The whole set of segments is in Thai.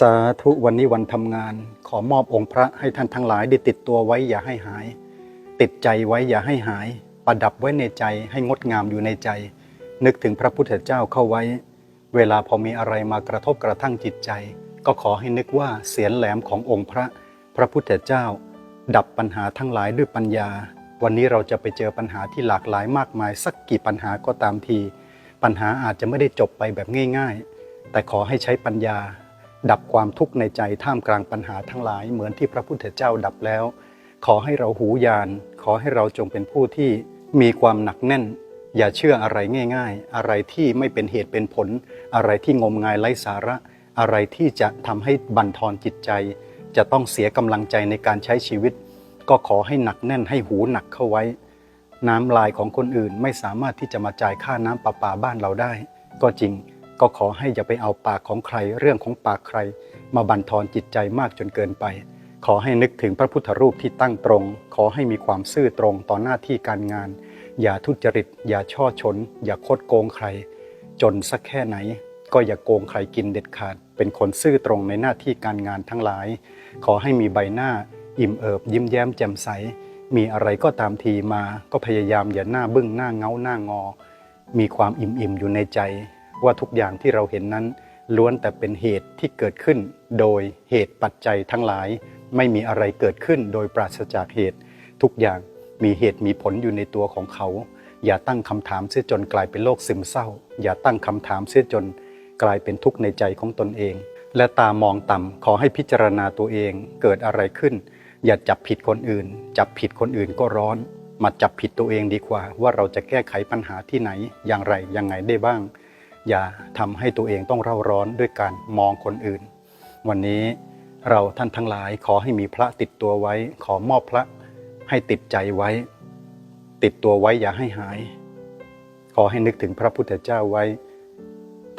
สาธุวันนี้วันทำงาน ขอมอบองค์พระให้ท่านทั้งหลายได้ติดตัวไว้อย่าให้หาย ติดใจไว้อย่าให้หาย ประดับไว้ในใจให้งดงามอยู่ในใจ นึกถึงพระพุทธเจ้าเข้าไว้ เวลาพอมีอะไรมากระทบกระทั่งจิตใจ ก็ขอให้นึกว่าเสียนแหลมขององค์พระ พระพุทธเจ้า ดับปัญหาทั้งหลายด้วยปัญญา วันนี้เราจะไปเจอปัญหาที่หลากหลายมากมาย สักกี่ปัญหาก็ตามที ปัญหาอาจจะไม่ได้จบไปแบบง่าย ๆ แต่ขอให้ใช้ปัญญา ดับความทุกข์ในใจท่ามกลางปัญหาทั้งหลาย เหมือนที่พระพุทธเจ้าดับแล้ว ขอให้เราหูยาน ขอให้เราจงเป็นผู้ที่มีความหนักแน่น อย่าเชื่ออะไรง่าย ๆ อะไรที่ไม่เป็นเหตุเป็นผล อะไรที่งมงายไร้สาระ อะไรที่จะทำให้บั่นทอนจิตใจ จะต้องเสียกำลังใจในการใช้ชีวิต ก็ขอให้หนักแน่นให้หูหนักเข้าไว้ น้ำลายของคนอื่นไม่สามารถที่จะมาจ่ายค่าน้ำประปาบ้านเราได้ ก็จริง ก็ขอให้อย่าไปเอาปากของใคร เรื่องของปากใคร มาบั่นทอนจิตใจมากจนเกินไป ขอให้นึกถึงพระพุทธรูปที่ตั้งตรง ขอให้มีความซื่อตรงต่อหน้าที่การงาน อย่าทุจริต อย่าช่อชน อย่าคดโกงใคร จนสักแค่ไหน ก็อย่าโกงใครกินเด็ดขาด เป็นคนซื่อตรงในหน้าที่การงานทั้งหลาย ขอให้มีใบหน้า อิ่มเอิบยิ้มแย้มแจ่มใส มีอะไรก็ตามทีมา ก็พยายามอย่าหน้าบึ้งหน้าเงาหน้างอ มีความอิ่มอิ่มอยู่ในใจ ว่าทุกอย่างที่เราเห็นนั้น ล้วนแต่เป็นเหตุที่เกิดขึ้น โดยเหตุปัจจัยทั้งหลาย ไม่มีอะไรเกิดขึ้นโดยปราศจากเหตุ ทุกอย่างมีเหตุมีผลอยู่ในตัวของเขา อย่าตั้งคำถามเสียจนกลายเป็นโรคซึมเศร้า อย่าตั้งคำถามเสียจนกลายเป็นทุกข์ในใจของตนเอง และตามองต่ำขอให้พิจารณาตัวเองเกิดอะไรขึ้น อย่าจับผิดคนอื่น จับผิดคนอื่นก็ร้อนมาจับผิดตัวเองดีกว่า ว่าเราจะแก้ไขปัญหาที่ไหนอย่างไรยังไงได้บ้าง อย่าทำให้ตัวเองต้องเร่าร้อนด้วยการมองคนอื่น วันนี้เราท่านทั้งหลายขอให้มีพระติดตัวไว้ ขอมอบพระให้ติดใจไว้ ติดตัวไว้อย่าให้หาย ขอให้นึกถึงพระพุทธเจ้าไว้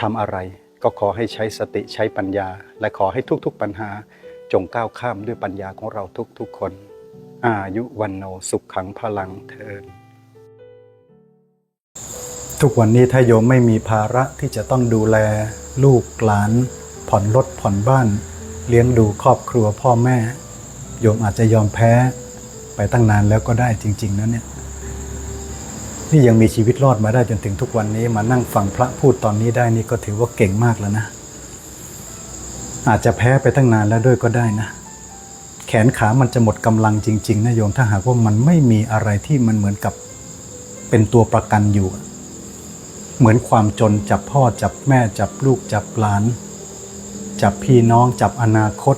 ทำอะไร ก็ขอให้ใช้สติใช้ปัญญา และขอให้ทุกๆปัญหาจงก้าวข้ามด้วยปัญญาของเราทุกๆคน อายุวันโนสุขขังพลังเทิน ทุกวันนี้ถ้าโยมไม่มีภาระที่จะต้องดูแล ลูกหลาน ผ่อนรถผ่อนบ้าน เลี้ยงดูครอบครัวพ่อแม่ โยมอาจจะยอมแพ้ไปตั้งนานแล้วก็ได้จริง ๆนะเนี่ยนี่ยังมีชีวิตรอดมาได้จนถึงทุกวันนี้มานั่งฟังพระพูดตอนนี้ได้นี่ก็ถือว่าเก่งมากแล้วนะ อาจจะแพ้ไปตั้งนานแล้วด้วยก็ได้นะ แขนขามันจะหมดกำลังจริง ๆนะโยมถ้าหากว่ามันไม่มีอะไรที่มันเหมือนกับเป็นตัวประกันอยู่ เหมือนความจนจับพ่อจับแม่จับลูกจับหลาน จับพี่น้องจับอนาคต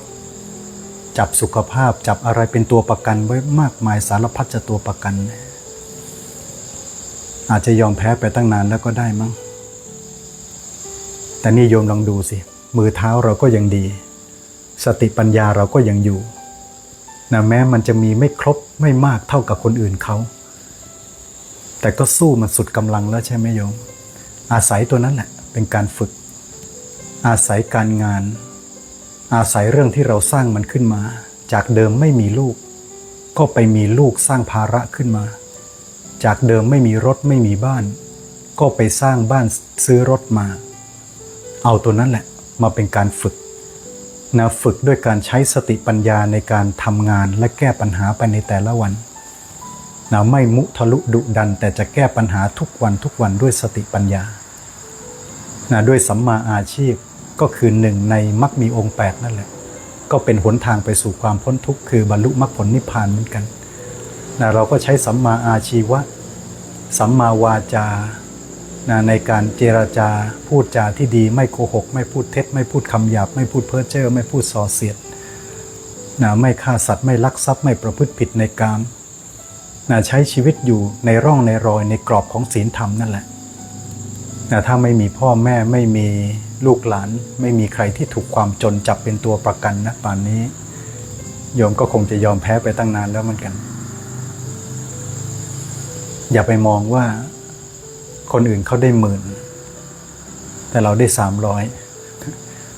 จับสุขภาพจับอะไรเป็นตัวประกันไว้มากมายสารพัดจะตัวประกัน อาจจะยอมแพ้ไปตั้งนานแล้วก็ได้มั้งแต่นี่โยมลองดูสิ มือเท้าเราก็ยังดี สติปัญญาเราก็ยังอยู่นะแม้มันจะมีไม่ครบไม่มากเท่ากับคนอื่นเขา แต่ก็สู้มันสุดกำลังแล้วใช่ไหมโยม อาศัยตัวนั้นแหละเป็นการฝึก อาศัยการงาน อาศัยเรื่องที่เราสร้างมันขึ้นมา จากเดิมไม่มีลูก ก็ไปมีลูกสร้างภาระขึ้นมา จากเดิมไม่มีรถไม่มีบ้าน ก็ไปสร้างบ้านซื้อรถมา เอาตัวนั้นแหละมาเป็นการฝึกนะฝึกด้วยการใช้สติปัญญาในการทำงานและแก้ปัญหาไปในแต่ละวัน นะไม่มุทะลุดุดัน แต่จะแก้ปัญหาทุกวันทุกวันด้วยสติปัญญานะด้วยสัมมาอาชีพก็คือหนึ่งในมรรคมีองค์ 8 นั่นแหละ ก็เป็นหนทางไปสู่ความพ้นทุกข์คือบรรลุมรรคผลนิพพานเหมือนกันนะเราก็ใช้สัมมาอาชีวะ สัมมาวาจานะในการเจรจาพูดจาที่ดีไม่โกหก ไม่พูดเท็จ ไม่พูดคำหยาบ ไม่พูดเพ้อเจ้อไม่พูดส่อเสียดนะไม่ฆ่าสัตว์ไม่ลักทรัพย์ไม่ประพฤติผิดในกาม นะใช้ชีวิตอยู่ในร่องในรอยในกรอบของศีลธรรมนั่นแหละนะถ้าไม่มีพ่อแม่ไม่มีลูกหลาน ไม่มีใครที่ถูกความจนจับเป็นตัวประกันนะป่านนี้ โยมก็คงจะยอมแพ้ไปตั้งนานแล้วเหมือนกัน อย่าไปมองว่าคนอื่นเขาได้หมื่น แต่เราได้สามร้อย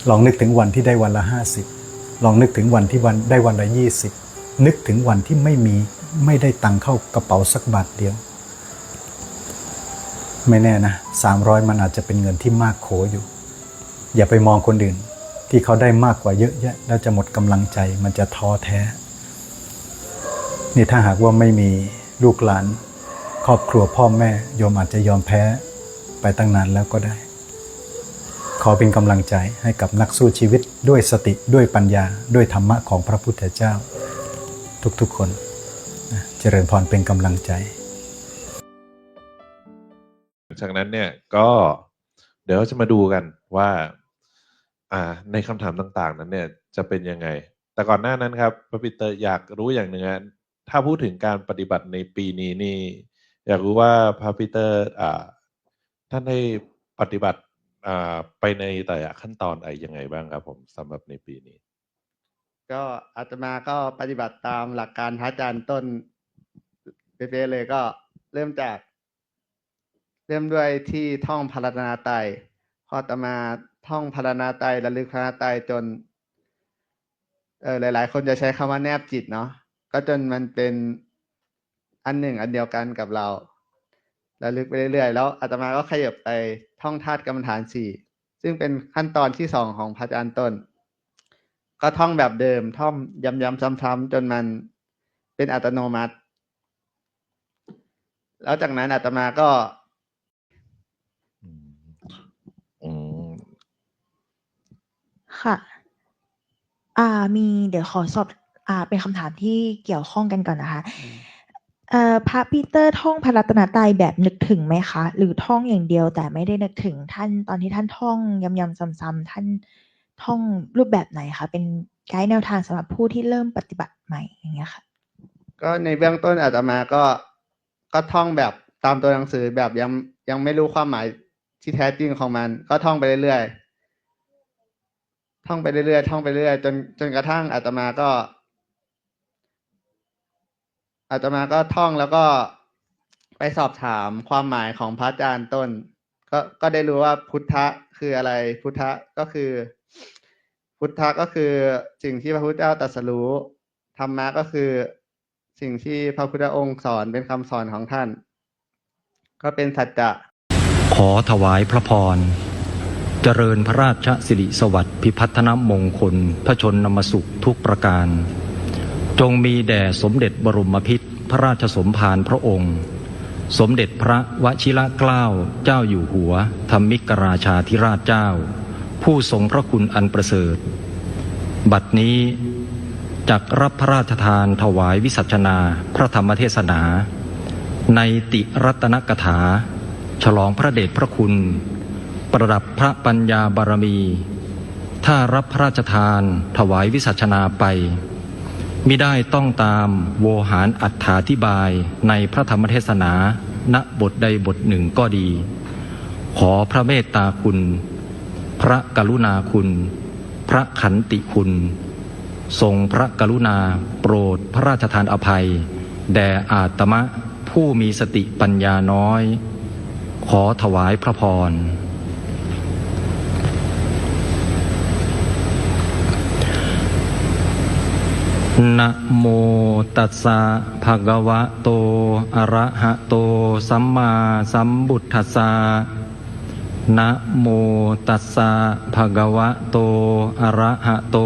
ลองนึกถึงวันที่ได้วันละห้าสิบลองนึกถึงวันที่วันได้วันละยี่สิบนึกถึงวันที่ไม่มี ไม่ได้ตังเข้ากระเป๋าสักบาทเดียว ไม่แน่นะสามร้อยมันอาจจะเป็นเงินที่มากโขอยู่ อย่าไปมองคนอื่น ที่เขาได้มากกว่าเยอะแยะ แล้วจะหมดกำลังใจมันจะท้อแท้ นี่ถ้าหากว่าไม่มีลูกหลาน ครอบครัวพ่อแม่โยมอาจจะยอมแพ้ไปตั้งนานแล้วก็ได้ ขอเป็นกำลังใจให้กับนักสู้ชีวิตด้วยสติด้วยปัญญาด้วยธรรมะของพระพุทธเจ้า ทุกๆคน เจริญพรเป็นกำลังใจ จากนั้นเนี่ยก็เดี๋ยวจะมาดูกันว่า อ่า ในคำถามต่าง ๆ นั้นเนี่ยจะเป็นยังไง แต่ก่อนหน้านั้นครับพระปีเตอร์อยากรู้อย่างหนึ่งอะถ้าพูดถึงการปฏิบัติในปีนี้นี่ อยากรู้ว่าพระปีเตอร์ อ่า ท่านได้ปฏิบัติ อ่า ไปในแต่ละขั้นตอนอะไรยังไงบ้างครับ ผมสำหรับในปีนี้ ก็อาตมาก็ปฏิบัติตามหลักการพระอาจารย์ต้นเป๊ะเลยก็เริ่มจาก เริ่มด้วยที่ท่องพารนาไตพออาตมาท่องพารนาไตระลึกพารนาไตจนเออหลาย ๆ คนจะใช้คำว่าแนบจิตเนาะก็จนมันเป็นอันหนึ่งอันเดียวกันกับเราระลึกไปเรื่อยๆ แล้วอาตมาก็ขยับไปท่องธาตุกรรมฐานสี่ซึ่งเป็นขั้นตอนที่สองของพระอาจารย์ต้น ก็ท่องแบบเดิม ท่องย้ำๆซ้ำๆจนมันเป็นอัตโนมัติ แล้วจากนั้นอาตมาก็อืมอืมค่ะ อ่า มีเดี๋ยวขอสอบ อ่า เป็นคำถามที่เกี่ยวข้องกันก่อนนะคะเอ่อพระปีเตอร์ท่องพระรัตนตรัยแบบนึกถึงไหมคะ หรือท่องอย่างเดียวแต่ไม่ได้นึกถึงท่านตอนที่ท่านท่องย้ำๆซ้ำๆท่าน ท่องรูปแบบไหนคะเป็นไกด์แนวทางสำหรับผู้ที่เริ่มปฏิบัติใหม่อย่างเงี้ยค่ะ ก็ในเบื้องต้นอาตมาก็ก็ท่องแบบตามตัวหนังสือแบบยังยังไม่รู้ความหมายที่แท้จริงของมัน ก็ท่องไปเรื่อยๆท่องไปเรื่อยๆท่องไปเรื่อยๆจนจนกระทั่งอาตมาก็อาตมาก็ท่องแล้วก็ไปสอบถามความหมายของพระอาจารย์ต้น ก็ก็ได้รู้ว่าพุทธะคืออะไร พุทธะก็คือ พุทธะก็คือสิ่งที่พระพุทธเจ้าตรัสรู้ธรรมะก็คือสิ่งที่พระพุทธองค์สอนเป็นคำสอนของท่าน ก็เป็นสัจจะ ขอถวายพระพร เจริญพระราชสิริสวัสดิ์พิพัฒนมงคล พระชนนมสุขทุกประการ จงมีแด่สมเด็จบรมพิตรพระราชสมภารพระองค์ สมเด็จพระวชิระเกล้าเจ้าอยู่หัวธรรมิกราชาธิราชเจ้า ผู้ทรงพระคุณอันประเสริฐ บัดนี้จักรับพระราชทานถวายวิสัชนาพระธรรมเทศนา ในติรัตนกถา ฉลองพระเดชพระคุณ ประดับพระปัญญาบารมี ถ้ารับพระราชทานถวายวิสัชนาไปมิได้ต้องตามโวหารอัฏฐาธิบายในพระธรรมเทศนา ณบทใดบทหนึ่งก็ดี ขอพระเมตตาคุณ พระกรุณาคุณ พระขันติคุณ ทรงพระกรุณาโปรดพระราชทานอภัย แด่อาตมะผู้มีสติปัญญาน้อย ขอถวายพระพร นะโมตัสสะภะคะวะโต อะระหะโต สัมมาสัมบุทธัสสะ นะโมตัสสะภะคะวะโต อะระหะโต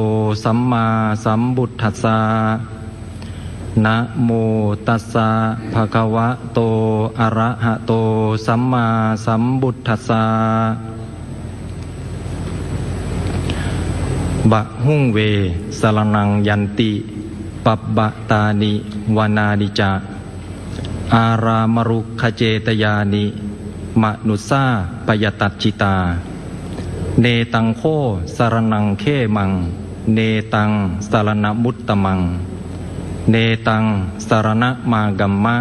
สัมมาสัมบุทธัสสะนะโมตัสสะภะคะวะโต อะระหะโต สัมมาสัมบุทธัสสะบะหุ่งเวสรนังยันติปับบะตานิวนานิจา อารามรุขเจตยานิ มนุสาปยตัจจิตา เนตังโคสารนังเขมัง เนตังสารณมุตตมัง เนตังสารณมากัมมะ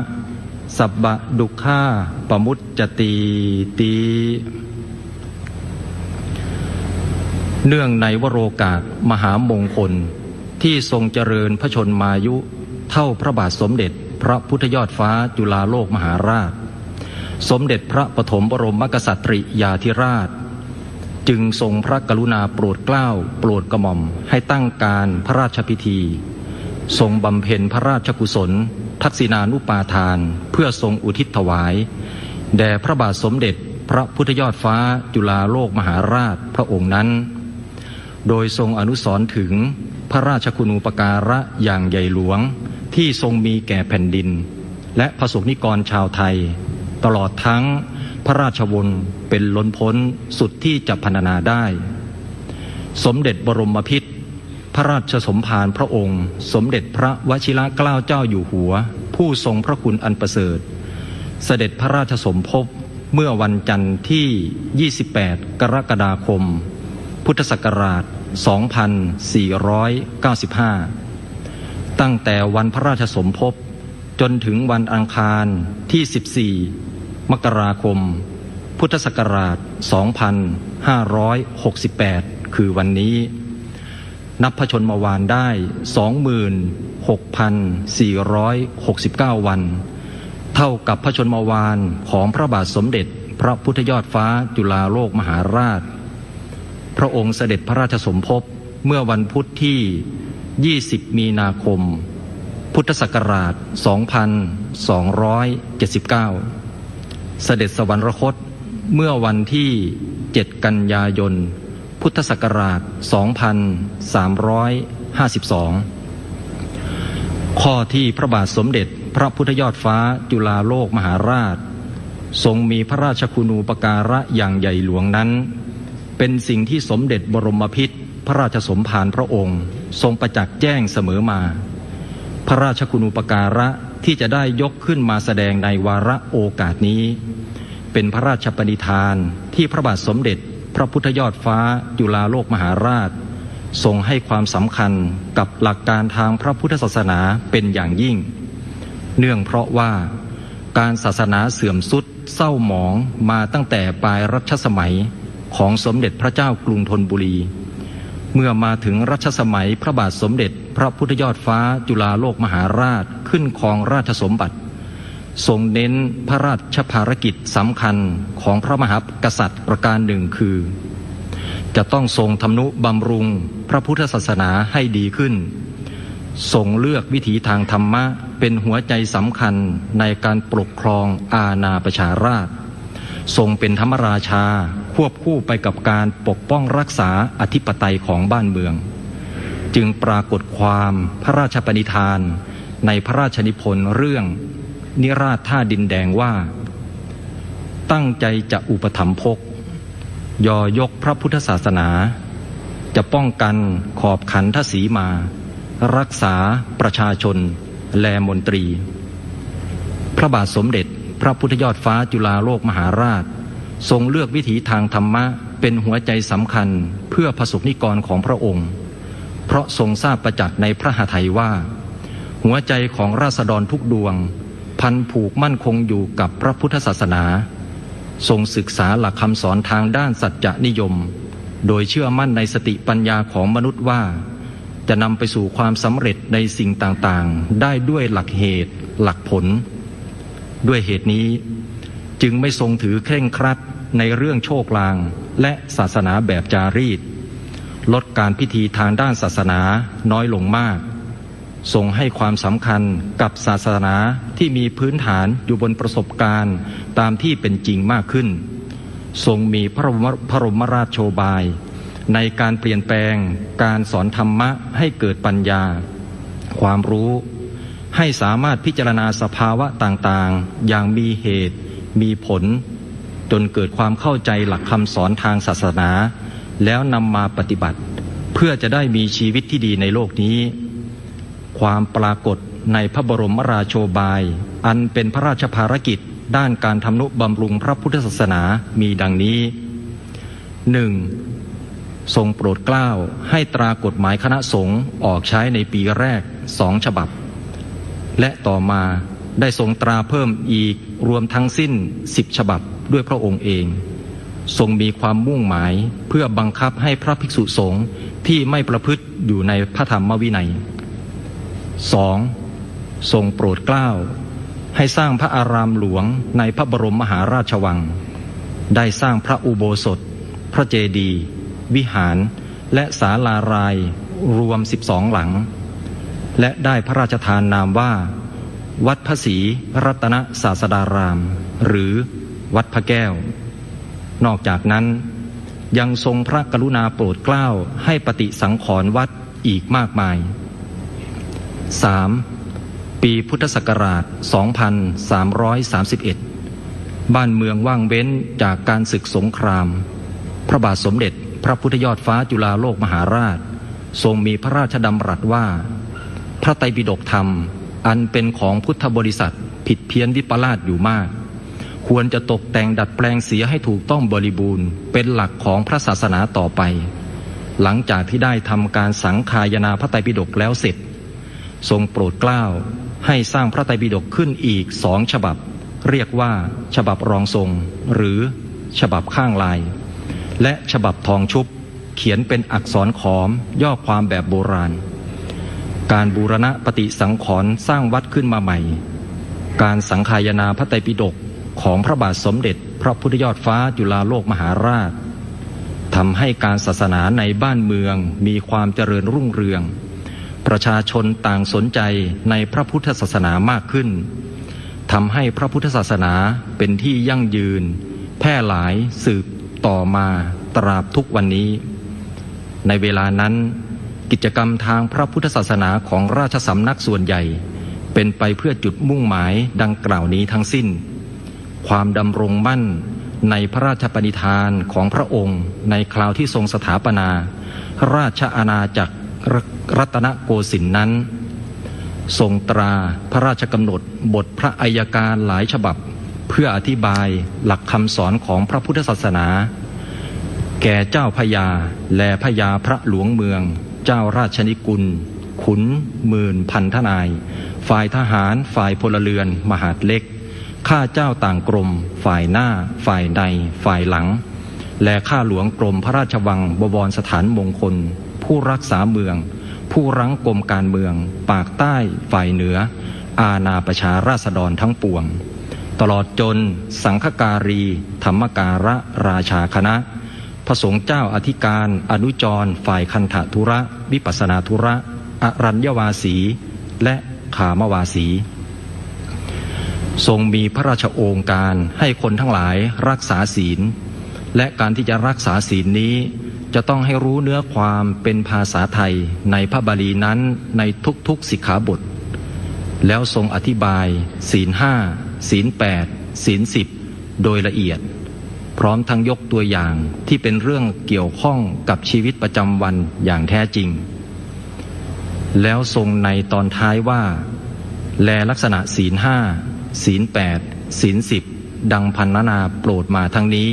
สับบะดุข้าปมุตจตีตีเนื่องในวโรกาสมหามงคล ที่ทรงเจริญพระชนมายุ เท่าพระบาทสมเด็จ พระพุทธยอดฟ้าจุฬาโลกมหาราช สมเด็จพระปฐมบรมกษัตริยาธิราช จึงทรงพระกรุณาโปรดเกล้าโปรดกระหม่อมให้ตั้งการพระราชพิธี ทรงบำเพ็ญพระราชกุศล ทักษิณานุปาทาน เพื่อทรงอุทิศถวาย แด่พระบาทสมเด็จพระพุทธยอดฟ้าจุฬาโลกมหาราชพระองค์นั้น โดยทรงอนุสรณ์ถึงพระราชคุณูปการะอย่างใหญ่หลวงที่ทรงมีแก่แผ่นดิน และประสบนิกรชาวไทย ตลอดทั้งพระราชวงศ์เป็นล้นพ้นสุดที่จะพรรณนาได้ สมเด็จบรมพิตรพระราชสมภารพระองค์ สมเด็จพระวชิระเกล้าเจ้าอยู่หัว ผู้ทรงพระคุณอันประเสริฐ เสด็จพระราชสมภพเมื่อวันจันทร์ที่ 28 กรกฎาคม พุทธศักราช 2495 ตั้งแต่วันพระราชสมภพจนถึงวันอังคารที่ 14 มกราคม พุทธศักราช 2568 คือวันนี้ นับพชนมวานได้ 26,469 วัน เท่ากับพระชนมวานของพระบาทสมเด็จ พระพุทธยอดฟ้าจุฬาโลกมหาราช พระองค์เสด็จพระราชสมภพเมื่อวันพุทธที่ 20 มีนาคมพุทธศักราช 2279 เสด็จสวรรคตเมื่อวันที่ 7 กันยายน พุทธศักราช 2352 ข้อที่พระบาทสมเด็จพระพุทธยอดฟ้าจุฬาโลกมหาราช ทรงมีพระราชคุณูปการะอย่างใหญ่หลวงนั้น เป็นสิ่งที่สมเด็จบรมพิตรพระราชสมภารพระองค์ ทรงประจักษ์แจ้งเสมอมา พระราชคุณูปการะ ที่จะได้ยกขึ้นมาแสดงในวาระโอกาสนี้ เป็นพระราชปณิธานที่พระบาทสมเด็จ พระพุทธยอดฟ้าจุฬาโลกมหาราช ทรงให้ความสำคัญกับหลักการทางพระพุทธศาสนาเป็นอย่างยิ่ง เนื่องเพราะว่าการศาสนาเสื่อมสุดเศร้าหมองมาตั้งแต่ปลายรัชสมัยของสมเด็จพระเจ้ากรุงธนบุรี เมื่อมาถึงรัชสมัยพระบาทสมเด็จ พระพุทธยอดฟ้าจุฬาโลกมหาราชขึ้นครองราชสมบัติทรงเน้นพระราชภารกิจสำคัญของพระมหากษัตริย์ประการหนึ่งคือ จะต้องทรงทำนุบำรุงพระพุทธศาสนาให้ดีขึ้น ทรงเลือกวิถีทางธรรมะเป็นหัวใจสำคัญในการปกครองอาณาประชาราชทรงเป็นธรรมราชาควบคู่ไปกับการปกป้องรักษาอธิปไตยของบ้านเมือง จึงปรากฏความพระราชปณิธาน ในพระราชนิพนธ์เรื่อง นิราชท่าดินแดงว่า ตั้งใจจะอุปถัมภกยอยกพระพุทธศาสนา จะป้องกันขอบขันทศีมา รักษาประชาชน แลมนตรี พระบาทสมเด็จพระพุทธยอดฟ้าจุฬาโลกมหาราช ทรงเลือกวิถีทางธรรมะเป็นหัวใจสำคัญเพื่อประสบนิกรของพระองค์ เพราะทรงทราบประจักษ์ในพระหทัยว่า หัวใจของราษฎรทุกดวง พันผูกมั่นคงอยู่กับพระพุทธศาสนา ทรงศึกษาหลักคำสอนทางด้านสัจจะนิยม โดยเชื่อมั่นในสติปัญญาของมนุษย์ว่า จะนำไปสู่ความสำเร็จในสิ่งต่างๆ ได้ด้วยหลักเหตุ หลักผล ด้วยเหตุนี้ จึงไม่ทรงถือเคร่งครัดในเรื่องโชคลางและศาสนาแบบจารีต ลดการพิธีทางด้านศาสนาน้อยลงมากทรงให้ความสำคัญกับศาสนาที่มีพื้นฐานอยู่บนประสบการณ์ตามที่เป็นจริงมากขึ้น ทรงมีพระบรมพรมราชโชบาย ในการเปลี่ยนแปลงการสอนธรรมะให้เกิดปัญญา ความรู้ให้สามารถพิจารณาสภาวะต่างๆ อย่างมีเหตุ มีผล จนเกิดความเข้าใจหลักคำสอนทางศาสนา แล้วนำมาปฏิบัติ เพื่อจะได้มีชีวิตที่ดีในโลกนี้ ความปรากฏในพระบรมราโชบาย อันเป็นพระราชภารกิจด้านการทำนุบำรุงพระพุทธศาสนามีดังนี้ 1. ทรงโปรดเกล้าให้ตรากฎหมายคณะสงฆ์ออกใช้ในปีแรกสองฉบับ และต่อมาได้ทรงตราเพิ่มอีกรวมทั้งสิ้นสิบฉบับด้วยพระองค์เอง ทรงมีความมุ่งหมายเพื่อบังคับให้พระภิกษุสงฆ์ที่ไม่ประพฤติอยู่ในพระธรรมวินัย 2. ทรงโปรดเกล้าให้สร้างพระอารามหลวงในพระบรมมหาราชวัง ได้สร้างพระอุโบสถ พระเจดีย์วิหาร และศาลารายรวม 12 หลัง และได้พระราชทานนามว่า วัดพระศรีรัตนศาสดาราม หรือวัดพระแก้ว นอกจากนั้น ยังทรงพระกรุณาโปรดเกล้าให้ปฏิสังขรณ์วัดอีกมากมาย 3. ปีพุทธศักราช 2331 บ้านเมืองว่างเว้นจากการศึกสงคราม พระบาทสมเด็จพระพุทธยอดฟ้าจุฬาโลกมหาราช ทรงมีพระราชดำรัสว่า พระไตรปิฎกธรรม อันเป็นของพุทธบริษัทผิดเพี้ยนวิปลาสอยู่มาก ควรจะตกแต่งดัดแปลงเสียให้ถูกต้องบริบูรณ์ เป็นหลักของพระศาสนาต่อไป หลังจากที่ได้ทำการสังคายนาพระไตรปิฎกแล้วเสร็จ ทรงโปรดเกล้าให้สร้างพระไตรปิฎกขึ้นอีกสองฉบับ เรียกว่า ฉบับรองทรง หรือฉบับข้างลาย และฉบับทองชุบ เขียนเป็นอักษรขอม ย่อความแบบโบราณ การบูรณะปฏิสังขรณ์สร้างวัดขึ้นมาใหม่ การสังคายนาพระไตรปิฎก ของพระบาทสมเด็จ พระพุทธยอดฟ้าจุฬาโลกมหาราชทำให้การศาสนาในบ้านเมืองมีความเจริญรุ่งเรือง ประชาชนต่างสนใจในพระพุทธศาสนามากขึ้นทำให้พระพุทธศาสนาเป็นที่ยั่งยืน แพร่หลายสืบต่อมาตราบทุกวันนี้ ในเวลานั้น กิจกรรมทางพระพุทธศาสนาของราชสำนักส่วนใหญ่ เป็นไปเพื่อจุดมุ่งหมายดังกล่าวนี้ทั้งสิ้น ความดำรงมั่นในพระราชปณิธานของพระองค์ ในคราวที่ทรงสถาปนา ราชอาณาจักรรัตนโกสินทร์นั้น ทรงตราพระราชกำหนดบทพระอัยการหลายฉบับ เพื่ออธิบายหลักคำสอนของพระพุทธศาสนา แก่เจ้าพญาและพญาพระหลวงเมือง เจ้าราชนิกุล ขุนหมื่นพันทนาย ฝ่ายทหารฝ่ายพลเรือนมหาดเล็ก ข้าเจ้าต่างกรม ฝ่ายหน้า ฝ่ายใน ฝ่ายหลัง และข้าหลวงกรมพระราชวังบวรสถานมงคล ผู้รักษาเมือง ผู้รั้งกรมการเมือง ปากใต้ ฝ่ายเหนือ อาณาประชาราษฎรทั้งปวง ตลอดจนสังฆการี ธรรมการะราชาคณะพระสงฆ์เจ้าอธิการ อนุจร ฝ่ายคันธทุระ วิปัสสนาธุระ อรัญญวาสี และขามวาสี ทรงมีพระราชโองการให้คนทั้งหลายรักษาศีล และการที่จะรักษาศีลนี้ จะต้องให้รู้เนื้อความเป็นภาษาไทยในพระบาลีนั้นในทุกๆสิกขาบท แล้วทรงอธิบาย ศีลห้าศีลแปดศีลสิบโดยละเอียด พร้อมทั้งยกตัวอย่างที่เป็นเรื่องเกี่ยวข้องกับชีวิตประจำวันอย่างแท้จริง แล้วทรงในตอนท้ายว่า แลลักษณะศีลห้า ศีลแปดศีลสิบดังพันนานาโปรดมาทั้งนี้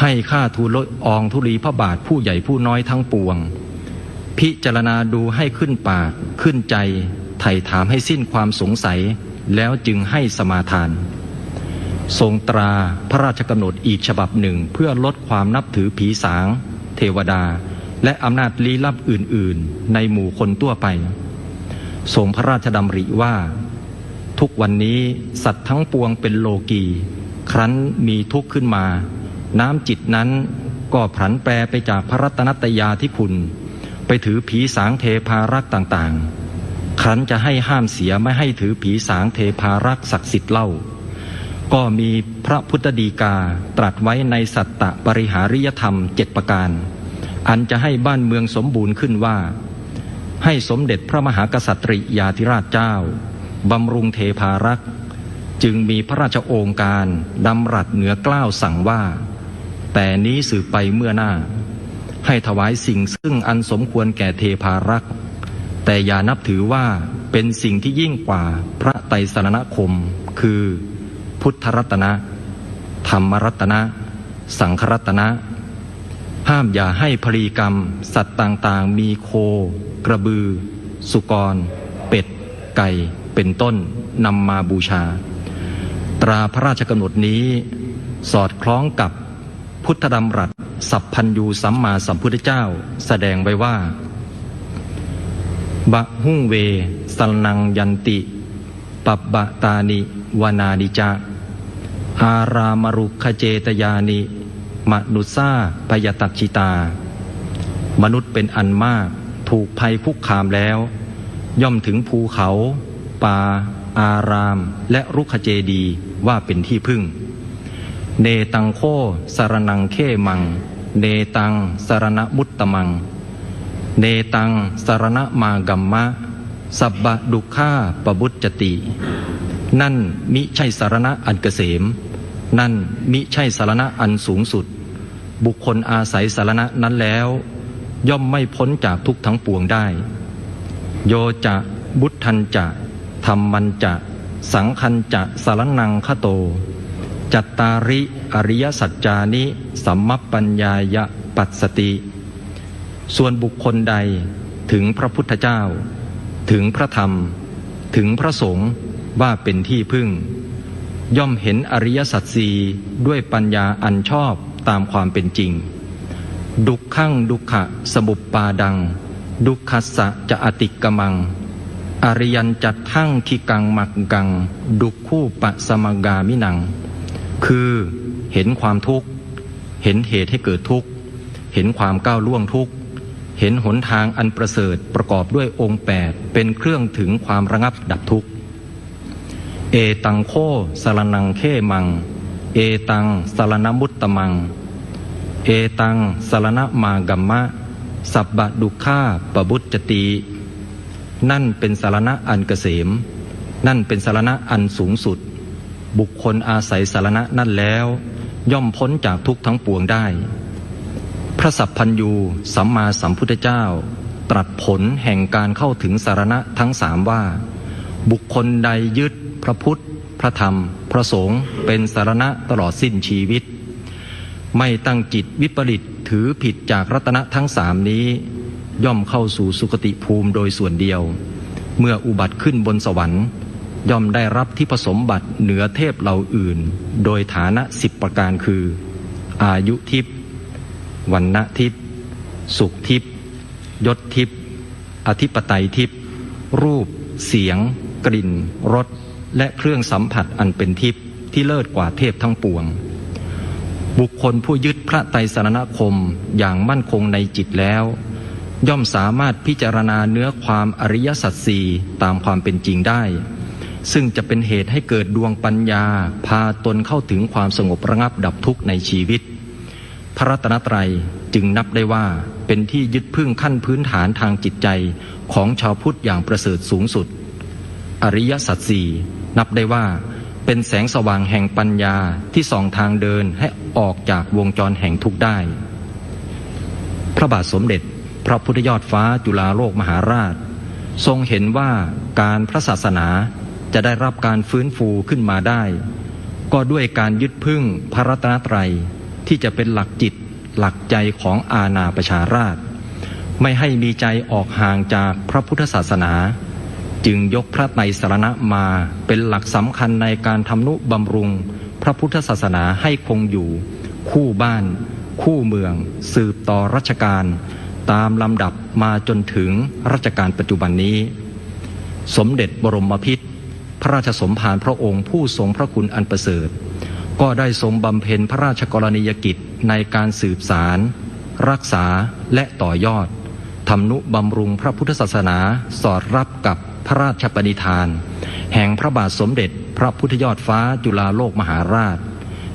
ให้ข้าทูลอองธุลีพระบาทผู้ใหญ่ผู้น้อยทั้งปวง พิจารณาดูให้ขึ้นปากขึ้นใจไถ่ถามให้สิ้นความสงสัย แล้วจึงให้สมาทาน ทรงตราพระราชกำหนดอีกฉบับหนึ่งเพื่อลดความนับถือผีสาง เทวดา และอำนาจลี้ลับอื่นๆ ในหมู่คนทั่วไปทรงพระราชดำริว่า ทุกวันนี้สัตว์ทั้งปวงเป็นโลกีครั้นมีทุกข์ขึ้นมา น้ำจิตนั้นก็ผันแปรไปจากพระรัตนตยาที่คุณ ไปถือผีสางเทพารักต่างๆ ครั้นจะให้ห้ามเสียไม่ให้ถือผีสางเทพารักศักดิ์สิทธิ์เล่า ก็มีพระพุทธดีกาตรัสไว้ในสัตตปริหาริยธรรมเจ็ดประการ อันจะให้บ้านเมืองสมบูรณ์ขึ้นว่า ให้สมเด็จพระมหากษัตริยาธิราชเจ้า บำรุงเทพารักษ์ จึงมีพระราชโองการดำรัสเหนือกล้าวสั่งว่า แต่นี้สืบไปเมื่อหน้า ให้ถวายสิ่งซึ่งอันสมควรแก่เทพารักษ์แต่อย่านับถือว่าเป็นสิ่งที่ยิ่งกว่าพระไตรสรณคม คือ พุทธรัตนะ ธรรมรัตนะ สังครัตนะ ห้ามอย่าให้พลีกรรม สัตว์ต่างๆ มีโค กระบือ สุกร เป็ด ไก่ เป็นต้นนำมาบูชา ตราพระราชกำหนดนี้ สอดคล้องกับพุทธดำรัสสัพพัญยูสัมมาสัมพุทธเจ้าแสดงไว้ว่า บะหุ่งเวสลนังยันติ ปับบะตานิวนานิจาอารามรุขเจตยานิมนุษาพยตักชิตา มนุษย์เป็นอันมากถูกภัยคุกคามแล้ว ย่อมถึงภูเขา ป่า อาราม และรุขเจดีว่าเป็นที่พึ่ง เนตังโคสารนังเข้มัง เนตังสารณมุตตมัง เนตังสารณมากัมมะ สับบะดุขาปบุจจติ นั่นมิใช่สารณะอันเกษม นั่นมิใช่สารณะอันสูงสุด บุคคลอาศัยสารณะนั้นแล้ว ย่อมไม่พ้นจากทุกข์ทั้งปวงได้ โยจะบุตทันจะ ธรรมันจะ สังคันจะสารนังคโต จัตตาริอริยสัจจานิสัมมปัญญายะปัสสติ ส่วนบุคคลใดถึงพระพุทธเจ้า ถึงพระธรรม ถึงพระสงฆ์ว่าเป็นที่พึ่ง ย่อมเห็นอริยสัจสีด้วยปัญญาอันชอบตามความเป็นจริง ดุขขังดุขะสมุปปาดัง ดุขัสสะจะอติกมัง อริยันจัดทั้งคิกังมักกัง ดุคู่ปะสมกามินัง คือเห็นความทุกข์ เห็นเหตุให้เกิดทุกข์ เห็นความก้าวล่วงทุกข์ เห็นหนทางอันประเสริฐประกอบด้วยองค์แปดเป็นเครื่องถึงความระงับดับทุกข์ เอตังโคสารนังเขมัง เอตังสารณมุตตมัง เอตังสารณมากัมมะ สับบะดุขาปบุจจติ นั่นเป็นสารณะอันเกษม นั่นเป็นสารณะอันสูงสุด บุคคลอาศัยสารณะนั่นแล้ว ย่อมพ้นจากทุกทั้งปวงได้ พระสัพพัญยูสัมมาสัมพุทธเจ้า ตรัสผลแห่งการเข้าถึงสารณะทั้งสามว่า บุคคลใดยึดพระพุทธ พระธรรม พระสงฆ์เป็นสารณะตลอดสิ้นชีวิต ไม่ตั้งจิตวิปริตถือผิดจากรัตนะทั้งสามนี้ ย่อมเข้าสู่สุคติภูมิโดยส่วนเดียว เมื่ออุบัติขึ้นบนสวรรค์ ย่อมได้รับที่ผสมบัติเหนือเทพเหล่าอื่น โดยฐานะสิบประการคือ อายุทิพย์วันณะทิพย์สุขทิพย์ยศทิพย์อธิปไตยทิพย์รูป เสียง กลิ่นรสและเครื่องสัมผัสอันเป็นทิพย์ที่เลิศกว่าเทพทั้งปวง บุคคลผู้ยึดพระไตรสรณคมอย่างมั่นคงในจิตแล้ว ย่อมสามารถพิจารณาเนื้อความอริยสัจสี่ตามความเป็นจริงได้ ซึ่งจะเป็นเหตุให้เกิดดวงปัญญา พาตนเข้าถึงความสงบระงับดับทุกข์ในชีวิต พระรัตนตรัยจึงนับได้ว่าเป็นที่ยึดพึ่งขั้นพื้นฐานทางจิตใจของชาวพุทธอย่างประเสริฐสูงสุด อริยสัจสี่นับได้ว่าเป็นแสงสว่างแห่งปัญญาที่ส่องทางเดินให้ออกจากวงจรแห่งทุกข์ได้ พระบาทสมเด็จ พระพุทธยอดฟ้าจุฬาโลกมหาราช ทรงเห็นว่าการพระศาสนาจะได้รับการฟื้นฟูขึ้นมาได้ ก็ด้วยการยึดพึ่งพระรัตนตรัยที่จะเป็นหลักจิตหลักใจของอาณาประชาราช ไม่ให้มีใจออกห่างจากพระพุทธศาสนา จึงยกพระไตรสรณะมาเป็นหลักสำคัญในการทำนุบำรุง พระพุทธศาสนาให้คงอยู่ คู่บ้าน คู่เมือง สืบต่อรัชกาล ตามลำดับมาจนถึงรัชกาลปัจจุบันนี้ สมเด็จบรมพิตรพระราชสมภารพระองค์ผู้ทรงพระคุณอันประเสริฐ ก็ได้ทรงบำเพ็ญพระราชกรณียกิจในการสืบสาร รักษาและต่อยอดทำนุบำรุงพระพุทธศาสนาสอดรับกับพระราชปณิธาน แห่งพระบาทสมเด็จพระพุทธยอดฟ้าจุฬาโลกมหาราช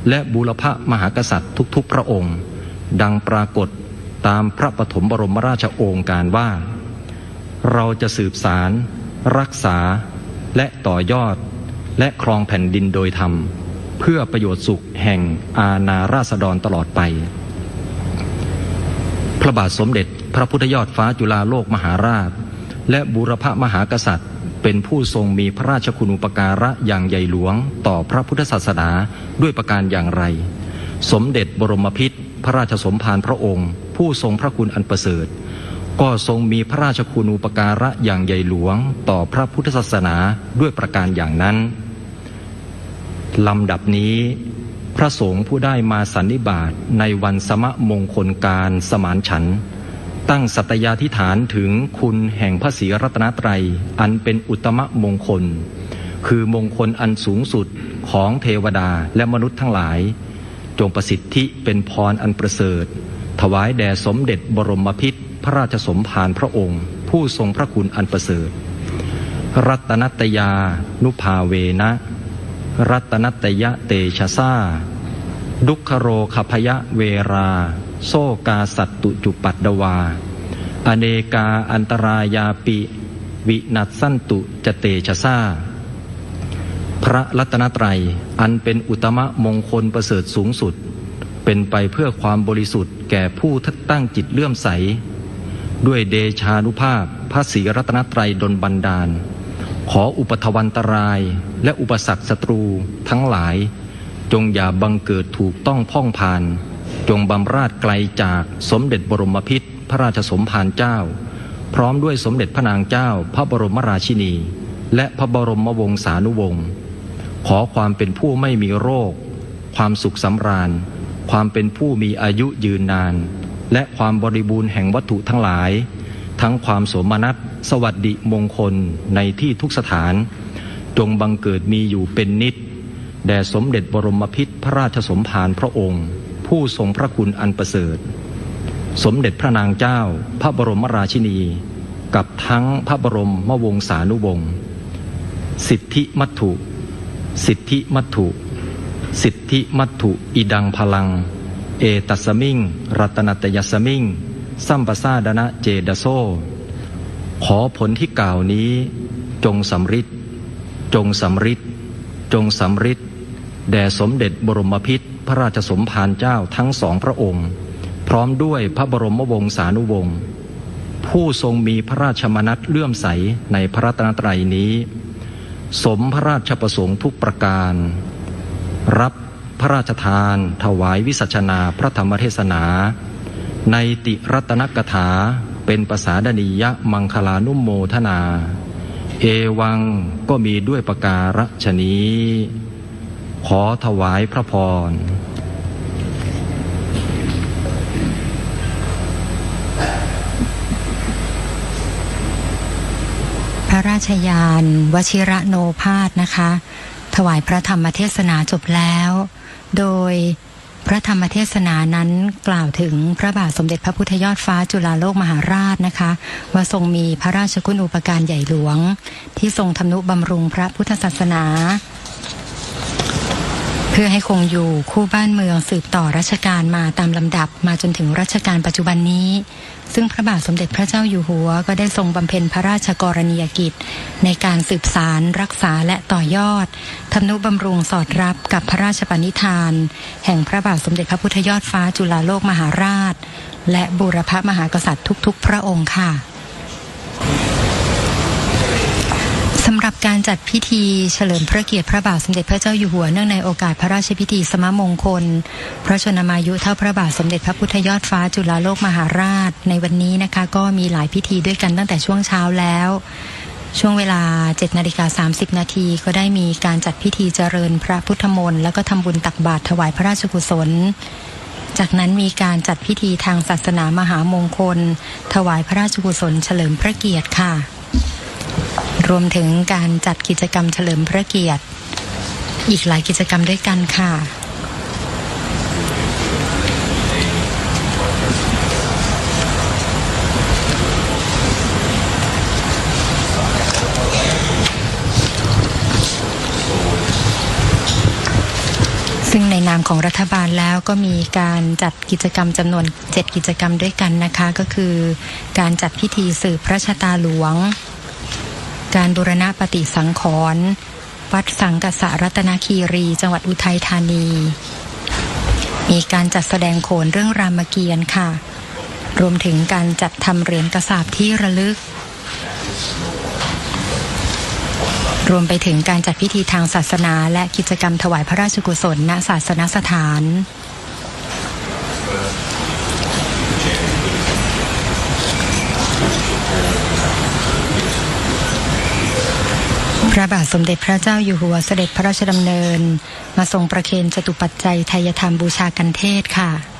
และบูรพมหากษัตริย์ทุกๆพระองค์ ดังปรากฏ ตามพระปฐมบรมราชโองการว่า เราจะสืบสาร รักษาและต่อยอด และครองแผ่นดินโดยธรรม เพื่อประโยชน์สุขแห่งอาณาราษฎรตลอดไป พระบาทสมเด็จพระพุทธยอดฟ้าจุฬาโลกมหาราช และบูรพมหากษัตริย์ เป็นผู้ทรงมีพระราชคุณูปการะอย่างใหญ่หลวง ต่อพระพุทธศาสนาด้วยประการอย่างไร สมเด็จบรมพิตรพระราชสมภารพระองค์ ผู้ทรงพระคุณอันประเสริฐ ก็ทรงมีพระราชคุณูปการะอย่างใหญ่หลวงต่อพระพุทธศาสนาด้วยประการอย่างนั้นลำดับนี้พระสงฆ์ผู้ได้มาสันนิบาตในวันสมะมงคลการสมานฉัน ตั้งสัตยาธิฐานถึงคุณแห่งพระศรีรัตนตรัย อันเป็นอุตตมะมงคล คือมงคลอันสูงสุดของเทวดาและมนุษย์ทั้งหลาย จงประสิทธิเป็นพรอันประเสริฐ ถวายแด่สมเด็จบรมพิตรพระราชสมภารพระองค์ ผู้ทรงพระคุณอันประเสริฐ รัตนัตยานุภาเวนะ รัตนัตยะเตชะซาดุขโรขพยะเวรา โซกาสัตตุจุปัตดวา อเนกาอันตรายาปิ วินัสสันตุจเตชะซาพระรัตนตรัยอันเป็นอุตมะมงคลประเสริฐสูงสุด เป็นไปเพื่อความบริสุทธิ์แก่ผู้ทัดตั้งจิตเลื่อมใส ด้วยเดชานุภาพพระศรีรัตนตรัยดลบันดาล ขออุปทวันตรายและอุปสรรคศัตรูทั้งหลาย จงอย่าบังเกิดถูกต้องพ่องผ่าน จงบำราดไกลจากสมเด็จบรมพิตรพระราชสมภารเจ้า พร้อมด้วยสมเด็จพระนางเจ้า พระบรมราชินี และพระบรมวงศานุวงศ์ขอความเป็นผู้ไม่มีโรค ความสุขสำราญ ความเป็นผู้มีอายุยืนนาน และความบริบูรณ์แห่งวัตถุทั้งหลาย ทั้งความสมนัสสวัสดิมงคลในที่ทุกสถาน จงบังเกิดมีอยู่เป็นนิดแด่สมเด็จบรมพิตรพระราชสมภารพระองค์ ผู้ทรงพระคุณอันประเสริฐ สมเด็จพระนางเจ้า พระบรมราชินี กับทั้งพระบรมมวงศานุวงศ์สิทธิมัตถุ สิทธิมัตถุ สิทธิมัตถุอิดังพลัง เอตัสมิง รัตนตยสมิง สัมปซาดนะเจดโซ ขอผลที่กล่าวนี้ จงสำริดจงสำริดจงสำริดแด่สมเด็จบรมพิตรพระราชสมภารเจ้าทั้งสองพระองค์ พร้อมด้วยพระบรมวงศานุวงศ์ผู้ทรงมีพระราชมนัตเลื่อมใสในพระรัตนตรัยนี้ สมพระราชประสงค์ทุกประการ รับพระราชทาน ถวายวิสัชนาพระธรรมเทศนา ในติรัตนกถาเป็นภาษาดนียมังคลานุโมทนา เอวังก็มีด้วยประการฉนี้ ขอถวายพระพรพระราชยานวชิระโนภาสนะคะ ถวายพระธรรมเทศนาจบแล้ว โดยพระธรรมเทศนานั้นกล่าวถึงพระบาทสมเด็จพระพุทธยอดฟ้าจุฬาโลกมหาราชนะคะ ว่าทรงมีพระราชคุณูปการใหญ่หลวง ที่ทรงทำนุบำรุงพระพุทธศาสนา เพื่อให้คงอยู่คู่บ้านเมืองสืบต่อรัชกาลมาตามลำดับมาจนถึงรัชกาลปัจจุบันนี้ ซึ่งพระบาทสมเด็จพระเจ้าอยู่หัว ก็ได้ทรงบำเพ็ญพระราชกรณียกิจ ในการสืบสารรักษาและต่อยอดทำนุบำรุงสอดรับกับพระราชปณิธาน แห่งพระบาทสมเด็จพระพุทธยอดฟ้าจุฬาโลกมหาราช และบูรพมหากษัตริย์ทุกๆ พระองค์ค่ะ หรับการจัดพิธีเฉลิมพระเกียรติพระบาทสมเด็จพระเจ้าอยู่หัวเนื่องในโอกาสพระราชพิธีสมมงคล พระชนมายุเท่าพระบาทสมเด็จพระพุทธยอดฟ้าจุฬาโลกมหาราช ในวันนี้นะคะ ก็มีหลายพิธีด้วยกันตั้งแต่ช่วงเช้าแล้ว ช่วงเวลา7นาฬิกา30 นาทีก็ได้มีการจัดพิธีเจริญพระพุทธมนต์แล้วก็ทำบุญตักบาตรถวายพระราชกุศลจากนั้นมีการจัดพิธีทางศาสนามหามงคล ถวายพระราชกุศลเฉลิมพระเกียรติค่ะ รวมถึงการจัดกิจกรรมเฉลิมพระเกียรติ อีกหลายกิจกรรมด้วยกันค่ะ ซึ่งในนามของรัฐบาลแล้วก็มีการจัดกิจกรรมจำนวน 7 กิจกรรมด้วยกันนะคะ ก็คือ การจัดพิธีสืบพระชะตาหลวง การบูรณะปฏิสังขรณ์วัดสังกษรัตนคีรี จังหวัดอุทัยธานี มีการจัดแสดงโขนเรื่องรามเกียรติ์ค่ะ รวมถึงการจัดทำเหรียญกระสาบที่ระลึก รวมไปถึงการจัดพิธีทางศาสนาและกิจกรรมถวายพระราชกุศลณศาสนสถาน พระบาทสมเด็จพระเจ้าอยู่หัวเสด็จพระราชดำเนิน มาทรงประเคนจตุปัจจัยไทยธรรมบูชากันเทศค่ะ